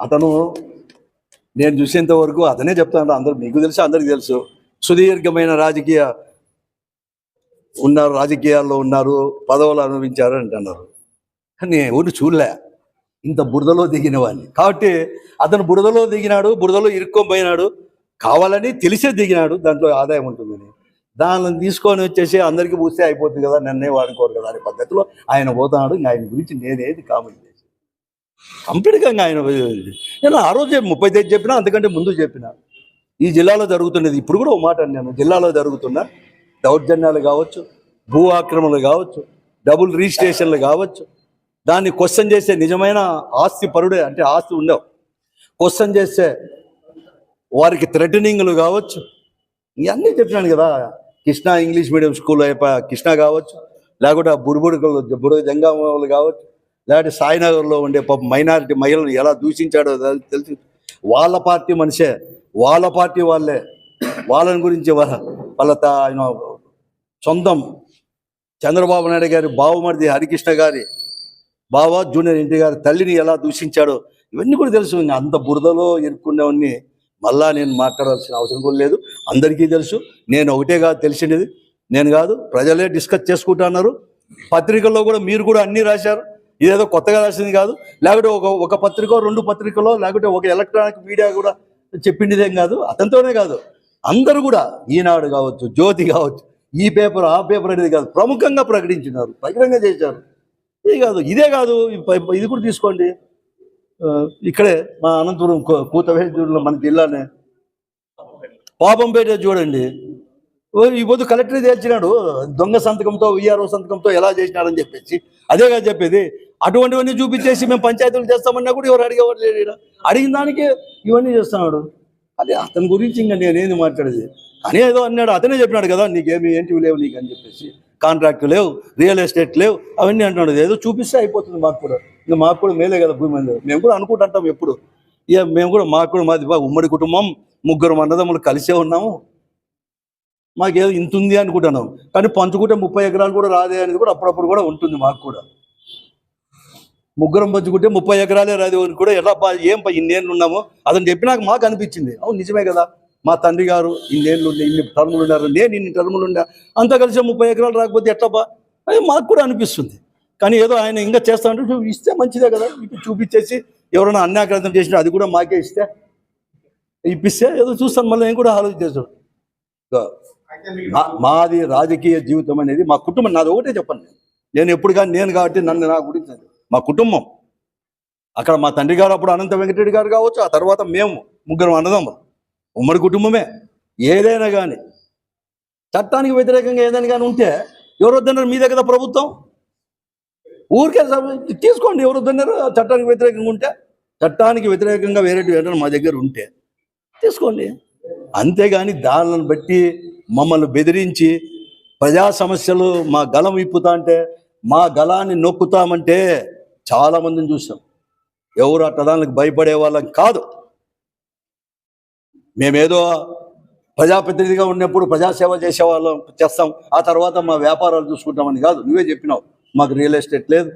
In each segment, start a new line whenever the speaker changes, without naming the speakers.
అతను నేను చూసేంత వరకు అతనే చెప్తాను అందరూ మీకు తెలుసు అందరికి తెలుసు. సుదీర్ఘమైన రాజకీయ ఉన్నారు రాజకీయాల్లో ఉన్నారు పదవులు అనుభవించారు అంటున్నారు. కానీ నేను ఎవరు చూడలే. ఇంత బురదలో దిగిన వాడిని. కాబట్టి అతను బురదలో దిగినాడు బురదలో ఇరుక్కోపోయినాడు కావాలని తెలిసే దిగినాడు దాంట్లో ఆదాయం ఉంటుందని దానిని తీసుకొని వచ్చేసి అందరికీ పూస్తే అయిపోతుంది కదా నన్నే వాడుకోరు కదా అనే పద్ధతిలో ఆయన పోతున్నాడు ఆయన గురించి నేనేది కామెంట్ కంప్లీట్గా ఆయన నేను ఆ రోజే ముప్పై తేదీ చెప్పినా అందుకంటే ముందు చెప్పిన. ఈ జిల్లాలో జరుగుతున్నది ఇప్పుడు కూడా ఒక మాట నేను జిల్లాలో జరుగుతున్న దౌర్జన్యాలు కావచ్చు భూ ఆక్రమణలు కావచ్చు డబుల్ రిజిస్ట్రేషన్లు కావచ్చు దాన్ని క్వశ్చన్ చేసే నిజమైన ఆస్తి పరుడే అంటే ఆస్తి ఉండవు. క్వశ్చన్ చేసే వారికి థ్రెటనింగ్లు కావచ్చు ఇవన్నీ చెప్పినాను కదా. కృష్ణా ఇంగ్లీష్ మీడియం స్కూల్ అయిపోయా కృష్ణ కావచ్చు లేకుంటే ఆ బుడుబుడుకలు కావచ్చు లేదంటే సాయినగర్లో ఉండే పాప మైనారిటీ మహిళను ఎలా దూషించాడో తెలిసి తెలుసు. వాళ్ళ పార్టీ మనిషే. వాళ్ళ పార్టీ వాళ్ళే. వాళ్ళని గురించి వాళ్ళ వాళ్ళ ఆయన సొంతం. చంద్రబాబు నాయుడు గారి బావమరిది హరికృష్ణ గారి బావ జూనియర్ ఎన్టీ గారి తల్లిని ఎలా దూషించాడో ఇవన్నీ కూడా తెలుసు. అంత బురదలో ఇరుక్కునేవన్నీ మళ్ళా నేను మాట్లాడాల్సిన అవసరం కూడా లేదు. అందరికీ తెలుసు. నేను ఒకటే కాదు తెలిసినది. నేను కాదు. ప్రజలే డిస్కస్ చేసుకుంటున్నారు పత్రికల్లో కూడా మీరు కూడా అన్నీ రాశారు. ఇదేదో కొత్తగా రాసింది కాదు. లేకపోతే ఒక ఒక పత్రిక రెండు పత్రికలో లేకపోతే ఒక ఎలక్ట్రానిక్ మీడియా కూడా చెప్పిండిదేం కాదు. అతనితోనే కాదు. అందరూ కూడా ఈనాడు కావచ్చు జ్యోతి కావచ్చు ఈ పేపర్ ఆ పేపర్ అనేది కాదు. ప్రముఖంగా ప్రకటించినారు బహిరంగ చేశారు. ఇది కాదు ఇదే కాదు. ఇది కూడా తీసుకోండి. ఇక్కడే మా అనంతపురం కూ- మన జిల్లానే. పాపంపేట చూడండి. ఈ పొద్దు కలెక్టర్ తేల్చినాడు దొంగ సంతకంతో విఆర్ఓ సంతకంతో ఎలా చేసినాడని చెప్పేసి. అదే కాదు చెప్పేది. అటువంటివన్నీ చూపించేసి మేము పంచాయతీలు చేస్తామన్నా కూడా ఎవరు అడిగేవారు లేడు అడిగిన దానికి ఇవన్నీ చేస్తున్నాడు. అదే అతని గురించి ఇంకా నేనేది మాట్లాడేది? అని ఏదో అన్నాడు. అతనే చెప్పినాడు కదా నీకేమి ఏంటివి లేవు నీకు అని చెప్పేసి. కాంట్రాక్ట్ లేవు రియల్ ఎస్టేట్ లేవు అవన్నీ అంటున్నాడు. ఏదో చూపిస్తే అయిపోతుంది మాకు కూడా. ఇంకా మాకు కూడా మేలే కదా భూమి మీద. మేము కూడా అనుకుంటుంటాం ఎప్పుడు. ఇక మేము కూడా మాకు కూడా మాది ఉమ్మడి కుటుంబం ముగ్గురు అన్నదమ్ములు కలిసే ఉన్నాము. మాకేదో ఇంత ఉంది అనుకుంటున్నాం. కానీ పంచుకుంటే ముప్పై ఎకరాలు కూడా రాదే అనేది కూడా అప్పుడప్పుడు కూడా ఉంటుంది మాకు కూడా. ముగ్గురం పంచుకుంటే ముప్పై ఎకరాలే రాదు అని కూడా ఎలా ఏం ఇన్నేళ్ళు ఉన్నామో అతను చెప్పినాక మాకు అనిపించింది. అవును నిజమే కదా. మా తండ్రి గారు ఇన్నేళ్ళు ఇన్ని టర్ములు ఉన్నారు నేను ఇన్ని టర్ములు ఉన్నా అంతా కలిసి ముప్పై ఎకరాలు రాకపోతే ఎట్లా బా? అది మాకు కూడా అనిపిస్తుంది. కానీ ఏదో ఆయన ఇంకా చేస్తా అంటే ఇస్తే మంచిదే కదా. ఇప్పుడు చూపించేసి ఎవరైనా అన్యాక్రాంతం చేసినా అది కూడా మాకే ఇస్తే. ఇప్పిస్తే ఏదో చూస్తాను మళ్ళీ నేను కూడా ఆలోచించేస్తాడు చేస్తాడు మాది రాజకీయ జీవితం అనేది మా కుటుంబం. నాది ఒకటే చెప్పండి నేను. ఎప్పుడు కానీ నేను కాబట్టి నన్ను నా గురించి మా కుటుంబం. అక్కడ మా తండ్రి గారు అప్పుడు అనంత వెంకటరెడ్డి గారు కావచ్చు ఆ తర్వాత మేము ముగ్గురం అన్నదమ్ములు. ఉమ్మడి కుటుంబమే. ఏదైనా కానీ చట్టానికి వ్యతిరేకంగా ఏదైనా కానీ ఉంటే ఎవరు వద్దన్నారు? మీదే కదా ప్రభుత్వం? ఊరికే తీసుకోండి ఎవరు వద్దన్నారు? చట్టానికి వ్యతిరేకంగా ఉంటే చట్టానికి వ్యతిరేకంగా వేరే ఏదైనా మా దగ్గర ఉంటే తీసుకోండి. అంతేగాని దానిని బట్టి మమ్మల్ని బెదిరించి ప్రజా సమస్యలు మా గలం విప్పుతా అంటే మా గలాన్ని నొక్కుతామంటే చాలా మందిని చూసాం. ఎవరు అట్టదానికి భయపడే వాళ్ళం కాదు. మేమేదో ప్రజాప్రతినిధిగా ఉన్నప్పుడు ప్రజాసేవ చేసేవాళ్ళం చేస్తాం. ఆ తర్వాత మా వ్యాపారాలు చూసుకుంటామని కాదు. నువ్వే చెప్పినావు మాకు రియల్ ఎస్టేట్ లేదు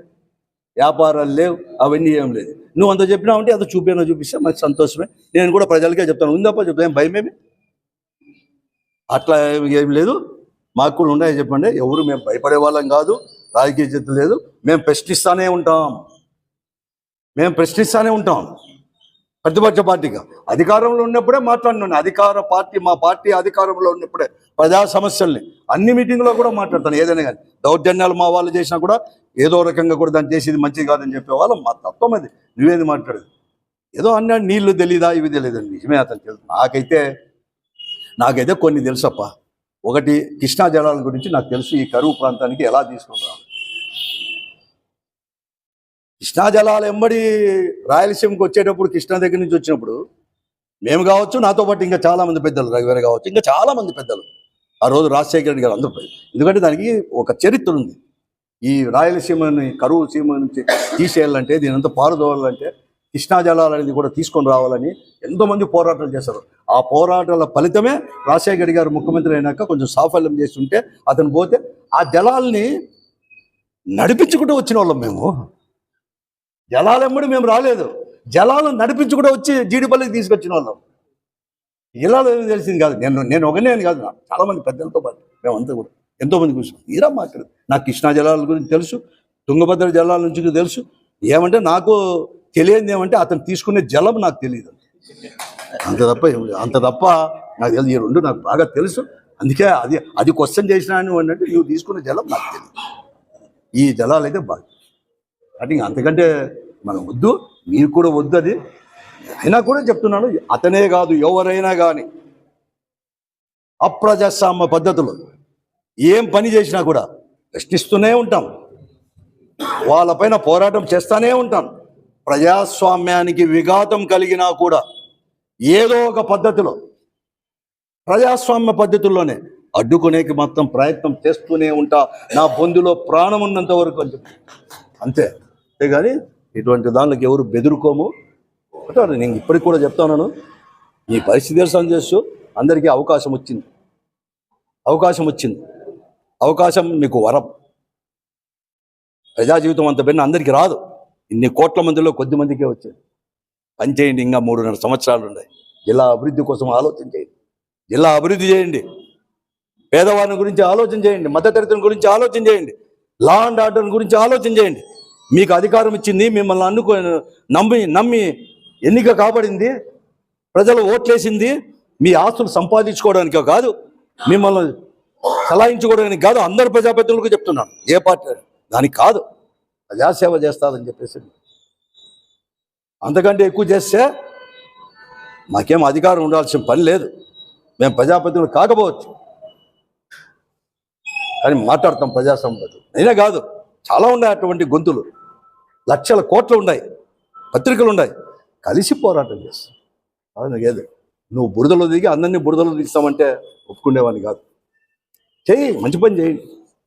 వ్యాపారాలు లేవు అవన్నీ ఏం లేదు. నువ్వు అంత చెప్పినావు అంటే అది చూపినా చూపిస్తే మాకు సంతోషమే. నేను కూడా ప్రజలకే చెప్తాను. ఉందప్ప చెప్తాను భయమేమి? అట్లా ఏం- లేదు. మాకు కూడా ఉన్నాయని చెప్పండి. ఎవరు మేము భయపడే వాళ్ళం కాదు. రాజకీయ చేతులు లేదు. మేము ప్రశ్నిస్తానే ఉంటాం. మేము ప్రశ్నిస్తానే ఉంటాం. ప్రతిపక్ష పార్టీగా. అధికారంలో ఉన్నప్పుడే మాట్లాడినాను అధికార పార్టీ మా పార్టీ అధికారంలో ఉన్నప్పుడే ప్రజా సమస్యల్ని అన్ని మీటింగ్లో కూడా మాట్లాడతాను. ఏదైనా కానీ దౌర్జన్యాలు మా వాళ్ళు చేసినా కూడా ఏదో రకంగా కూడా దాన్ని చేసేది మంచిది కాదని చెప్పేవాళ్ళం మా తత్వం అది. నువ్వేది మాట్లాడేది? ఏదో అన్నాడు. నీళ్ళు తెలీదా? ఇవి తెలియదు నిజమే అతను తెలుసు నాకైతే నాకైతే కొన్ని తెలుసప్ప. ఒకటి కృష్ణా జలాల గురించి నాకు తెలుసు ఈ కరువు ప్రాంతానికి ఎలా తీసుకుంటాం. కృష్ణా జలాలు ఎంబడి రాయలసీమకు వచ్చేటప్పుడు కృష్ణా దగ్గర నుంచి వచ్చినప్పుడు మేము కావచ్చు నాతో పాటు ఇంకా చాలా మంది పెద్దలు రఘువీర కావచ్చు ఇంకా చాలా మంది పెద్దలు. ఆ రోజు రాజశేఖర రెడ్డి గారు అందరూ ఎందుకంటే దానికి ఒక చరిత్ర ఉంది. ఈ రాయలసీమని కరువు సీమ నుంచి తీసేయాలంటే దీని అంతా పారుదోవాలంటే కృష్ణాజలాలు అనేది కూడా తీసుకొని రావాలని ఎంతోమంది పోరాటాలు చేశారు. ఆ పోరాటాల ఫలితమే రాజశేఖర్ గారు ముఖ్యమంత్రి అయినాక కొంచెం సాఫల్యం చేస్తుంటే అతను పోతే ఆ జలాల్ని నడిపించుకుంటూ వచ్చిన వాళ్ళం మేము. జలాలెమ్మడి మేము రాలేదు. జలాలను నడిపించుకుంటూ కూడా వచ్చి జీడిపల్లికి తీసుకొచ్చిన వాళ్ళం. జిల్లాలో తెలిసింది కాదు. నేను నేను ఒకనే కాదు. చాలామంది పెద్దలతో పాటు మేమంతా కూడా ఎంతోమంది కూర్చున్నాం. మీరా మాట్లాడదు నాకు కృష్ణా జలాల గురించి తెలుసు తుంగభద్ర జలాల నుంచి తెలుసు. ఏమంటే నాకు తెలియదు ఏమంటే అతను తీసుకునే జలం నాకు తెలియదు అంత తప్ప అంత తప్ప నాకు తెలియదు ఈ రెండు నాకు బాగా తెలుసు. అందుకే అది అది క్వశ్చన్ చేసినా అని అంటే నువ్వు తీసుకునే జలం నాకు తెలియదు ఈ జలాలు అయితే బాగా అంటే అంతకంటే మనం వద్దు మీరు కూడా వద్దు అది. అయినా కూడా చెప్తున్నాను అతనే కాదు ఎవరైనా కానీ అప్రజాస్వామ్య పద్ధతులు ఏం పని చేసినా కూడా ప్రశ్నిస్తూనే ఉంటాం. వాళ్ళపైన పోరాటం చేస్తూనే ఉంటాం. ప్రజాస్వామ్యానికి విఘాతం కలిగినా కూడా ఏదో ఒక పద్ధతిలో ప్రజాస్వామ్య పద్ధతుల్లోనే అడ్డుకునేకి మొత్తం ప్రయత్నం చేస్తూనే ఉంటా. నా బొందులో ప్రాణం ఉన్నంత వరకు అని చెప్పి. అంతే. అంతేగాని ఇటువంటి దానికి ఎవరు బెదురుకోము. అంటారు నేను ఇప్పటికి కూడా చెప్తాను ఈ పరిస్థితి దర్శనం చేస్తూ అందరికీ అవకాశం వచ్చింది. అవకాశం వచ్చింది. అవకాశం మీకు వరం. ప్రజా జీవితం అంత బిన్న అందరికీ రాదు. ఇన్ని కోట్ల మందిలో కొద్ది మందికే వచ్చారు. పని చేయండి ఇంకా మూడున్నర సంవత్సరాలు ఉన్నాయి. జిల్లా అభివృద్ధి కోసం ఆలోచన చేయండి. జిల్లా అభివృద్ధి చేయండి. పేదవారిని గురించి ఆలోచన చేయండి. మధ్యతరగతి గురించి ఆలోచన చేయండి. లా అండ్ ఆర్డర్ గురించి ఆలోచన చేయండి. మీకు అధికారం ఇచ్చింది మిమ్మల్ని అన్నుకో నమ్మి నమ్మి ఎన్నిక కాబడింది. ప్రజలు ఓట్లేసింది. మీ ఆస్తులు సంపాదించుకోవడానికో కాదు మిమ్మల్ని సలాయించుకోవడానికి కాదు. అందరు ప్రజాప్రతినిధులకు చెప్తున్నాను. ఏ పార్టీ దానికి కాదు. ప్రజాసేవ చేస్తాదని చెప్పేసి. అంతకంటే ఎక్కువ చేస్తే మాకేం అధికారం ఉండాల్సిన పని లేదు. మేము ప్రజాప్రతినిధులు కాకపోవచ్చు. కానీ మాట్లాడతాం ప్రజాసంపద. అయినా కాదు చాలా ఉన్నాయి అటువంటి గొంతులు. లక్షల కోట్లు ఉన్నాయి పత్రికలు ఉన్నాయి. కలిసి పోరాటం చేస్తాం. అవును లేదు నువ్వు బురదలో దిగి అందరినీ బురదలో దిస్తామంటే ఒప్పుకునేవాడిని కాదు. చేయి మంచి పని చేయండి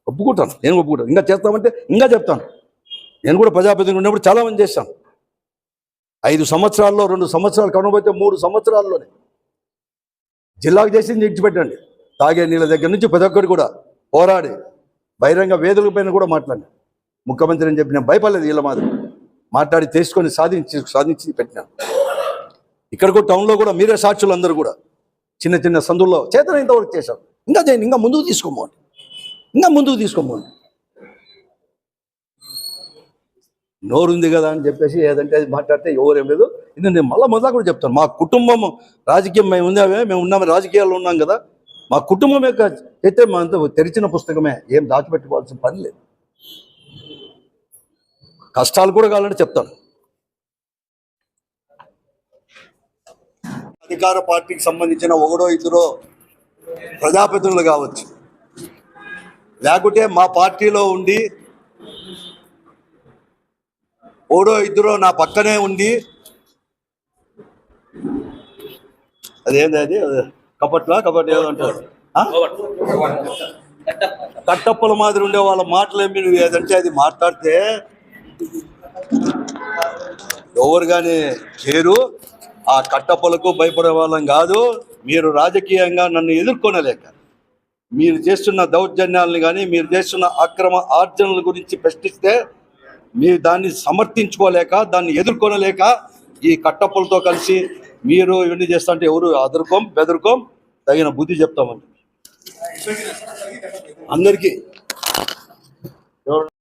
ఒప్పుకుంటాను నేను ఒప్పుకుంటాను. ఇంకా చేస్తామంటే ఇంకా చెప్తాను. నేను కూడా ప్రజాప్రతినిధి ఉన్నప్పుడు చాలామంది చేశాను ఐదు సంవత్సరాల్లో రెండు సంవత్సరాలు కనబడితే మూడు సంవత్సరాల్లోనే. జిల్లాకు చేసింది ఇచ్చిపెట్టండి తాగే నీళ్ళ దగ్గర నుంచి ప్రతి ఒక్కరు కూడా పోరాడి బహిరంగ వేదిక పైన కూడా మాట్లాడి ముఖ్యమంత్రి అని చెప్పి నేను భయపడలేదు వీళ్ళ మాదిరి. మాట్లాడి తీసుకొని సాధించి సాధించి పెట్టినాను ఇక్కడ కూడా టౌన్లో కూడా మీరే సాక్షులు అందరూ కూడా చిన్న చిన్న సందుల్లో చేతన ఇంతవరకు చేశాం ఇంకా చేయండి ఇంకా ముందుకు తీసుకోమండి. ఇంకా ముందుకు తీసుకోమండి. నోరుంది కదా అని చెప్పేసి ఏదంటే అది మాట్లాడితే ఎవరేం లేదు. ఇది నేను మళ్ళీ మొదలా కూడా చెప్తాను. మా కుటుంబం రాజకీయం మేము ఉందామే మేము ఉన్నాము రాజకీయాల్లో ఉన్నాం కదా. మా కుటుంబం యొక్క చరిత్ర మా అంత తెరిచిన పుస్తకమే ఏం దాచిపెట్టుకోవాల్సిన పని లేదు. కష్టాలు కూడా కావాలంటే చెప్తాను. అధికార పార్టీకి సంబంధించిన ఒకడో ఇద్దరో ప్రజాప్రతినిధులు కావచ్చు. లేకుంటే మా పార్టీలో ఉండి ఓడో ఇద్దరో నా పక్కనే ఉండి అదేంది అది? కపట్లా? కపట్ ఏదో అంటారు కట్టప్పల మాదిరి ఉండే వాళ్ళ మాటలు ఏమి నువ్వు ఏదంటే అది మాట్లాడితే ఎవరు కానీ చేరు ఆ కట్టప్పలకు భయపడే వాళ్ళం కాదు. మీరు రాజకీయంగా నన్ను ఎదుర్కొనలేక మీరు చేస్తున్న దౌర్జన్యాలను కానీ మీరు చేస్తున్న అక్రమ ఆర్జనల గురించి ప్రశ్నిస్తే మీరు దాన్ని సమర్థించుకోలేక దాన్ని ఎదుర్కొనలేక ఈ కట్టప్పులతో కలిసి మీరు ఇవన్నీ చేస్తుంటే ఎవరు అదుర్కోం బెదుర్కోం తగిన బుద్ధి చెప్తామని అందరికీ